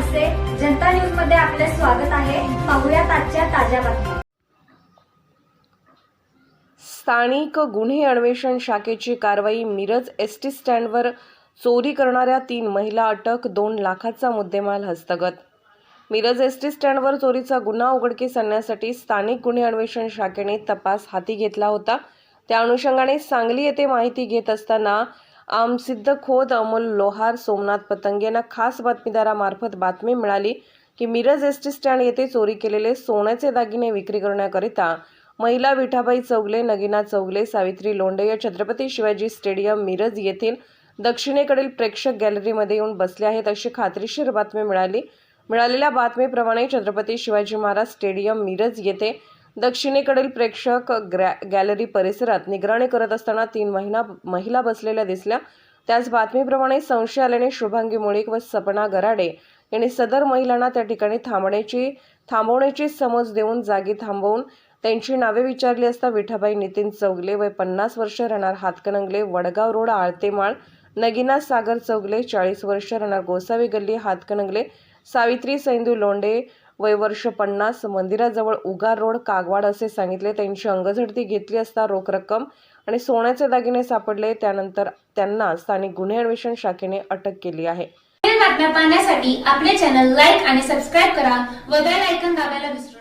जनता न्यूजमध्ये आपले स्वागत आहे. पाहुयात आजच्या ताज्या बातम्या. स्थानिक गुन्हे अन्वेषण शाखेची कारवाई मिरज एस टी स्टँडवर चोरी करणाऱ्या तीन महिला अटक दोन लाखाचा मुद्देमाल हस्तगत. मिरज एस टी स्टँडवर चोरीचा गुन्हा उघडकीस आणण्यासाठी स्थानिक गुन्हे अन्वेषण शाखेने तपास हाती घेतला होता. त्या अनुषंगाने सांगली येथे माहिती घेत असताना आमसिद्ध खोद अमोल लोहार सोमनाथ पतंग यांना खास बातमीदारामार्फत बातमी मिळाली की मिरज एस टी स्टँड येथे चोरी केलेले सोन्याचे दागिने विक्री करण्याकरिता महिला विठाबाई चौगले नगिना चौगले सावित्री लोंढे या छत्रपती शिवाजी स्टेडियम मिरज येथील दक्षिणेकडील प्रेक्षक गॅलरीमध्ये येऊन बसले आहेत अशी खात्रीशीर बातमी मिळाली. मिळालेल्या बातमीप्रमाणे छत्रपती शिवाजी महाराज स्टेडियम मिरज येथे दक्षिणेकडील प्रेक्षक ग्रॅ गॅलरी परिसरात निगराणी करत असताना तीन महिना महिला बसलेल्या दिसल्या. त्याच बातमीप्रमाणे संशय आल्याने शुभांगी मुळीक व सपना गराडे यांनी सदर महिलांना त्या ठिकाणी थांबण्याची थांबवण्याची समज देऊन जागी थांबवून त्यांची नावे विचारली असता विठाबाई नितीन चौगले वय पन्नास वर्ष राहणार हातकणंगले वडगाव रोड आळतेमाळ नगिना सागर चौगले चाळीस वर्ष राहणार गोसावी गल्ली हातकणंगले सावित्री सैंदू लोंढे वय वर्ष पन्नास मंदिराजवळ उगार रोड कागवाड असे सांगितले. त्यांची अंगझडती घेतली असता रोख रक्कम आणि सोन्याचे दागिने सापडले. त्यानंतर त्यांना स्थानिक गुन्हे अन्वेषण शाखेने अटक केली आहे. बातम्या पाहण्यासाठी आपले चॅनल लाईक आणि सबस्क्राईब करा व बेल आयकॉन दाबायला विसरू